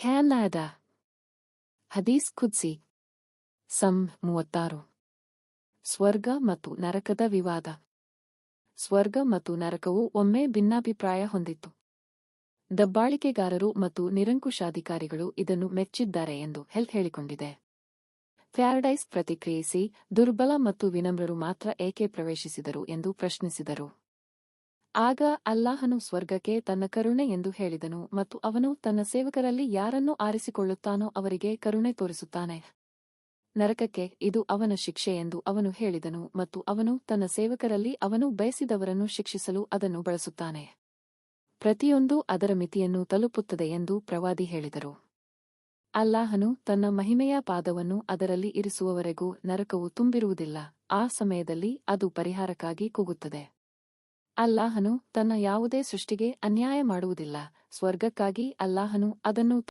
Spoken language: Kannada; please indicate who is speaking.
Speaker 1: ಕ್ಯಾನಾಡಾ ಹದೀಸ್ ಕುದ್ಸಿ ಸಂ ಮೂವತ್ತಾರು ಸ್ವರ್ಗ ಮತ್ತು ನರಕದ ವಿವಾದ ಸ್ವರ್ಗ ಮತ್ತು ನರಕವು ಒಮ್ಮೆ ಭಿನ್ನಾಭಿಪ್ರಾಯ ಹೊಂದಿತ್ತು. ದಬ್ಬಾಳಿಕೆಗಾರರು ಮತ್ತು ನಿರಂಕುಶಾಧಿಕಾರಿಗಳು ಇದನ್ನು ಮೆಚ್ಚಿದ್ದಾರೆ ಎಂದು ಹೆಲ್ತ್ ಹೇಳಿಕೊಂಡಿದೆ. ಫ್ಯಾರಡೈಸ್ ಪ್ರತಿಕ್ರಿಯಿಸಿ ದುರ್ಬಲ ಮತ್ತು ವಿನಮ್ರರು ಮಾತ್ರ ಏಕೆ ಪ್ರವೇಶಿಸಿದರು ಎಂದು ಪ್ರಶ್ನಿಸಿದರು. ಆಗ ಅಲ್ಲಾಹನು ಸ್ವರ್ಗಕ್ಕೆ ತನ್ನ ಕರುಣೆ ಎಂದು ಹೇಳಿದನು ಮತ್ತು ಅವನು ತನ್ನ ಸೇವಕರಲ್ಲಿ ಯಾರನ್ನು ಆರಿಸಿಕೊಳ್ಳುತ್ತಾನೋ ಅವರಿಗೆ ಕರುಣೆ ತೋರಿಸುತ್ತಾನೆ. ನರಕಕ್ಕೆ ಇದು ಅವನ ಶಿಕ್ಷೆ ಎಂದು ಅವನು ಹೇಳಿದನು ಮತ್ತು ಅವನು ತನ್ನ ಸೇವಕರಲ್ಲಿ ಅವನು ಬಯಸಿದವರನ್ನು ಶಿಕ್ಷಿಸಲು ಅದನ್ನು ಬಳಸುತ್ತಾನೆ. ಪ್ರತಿಯೊಂದು ಅದರ ಮಿತಿಯನ್ನು ತಲುಪುತ್ತದೆ ಎಂದು ಪ್ರವಾದಿ ಹೇಳಿದರು. ಅಲ್ಲಾಹನು ತನ್ನ ಮಹಿಮೆಯ ಪಾದವನ್ನು ಅದರಲ್ಲಿ ಇರಿಸುವವರೆಗೂ ನರಕವು ತುಂಬಿರುವುದಿಲ್ಲ, ಆ ಸಮಯದಲ್ಲಿ ಅದು ಪರಿಹಾರಕ್ಕಾಗಿ ಕೂಗುತ್ತದೆ. ಅಲ್ಲಾಹನು ತನ್ನ ಯಾವುದೇ ಸೃಷ್ಟಿಗೆ ಅನ್ಯಾಯ ಮಾಡುವುದಿಲ್ಲ. ಸ್ವರ್ಗಕ್ಕಾಗಿ ಅಲ್ಲಾಹನು ಅದನ್ನು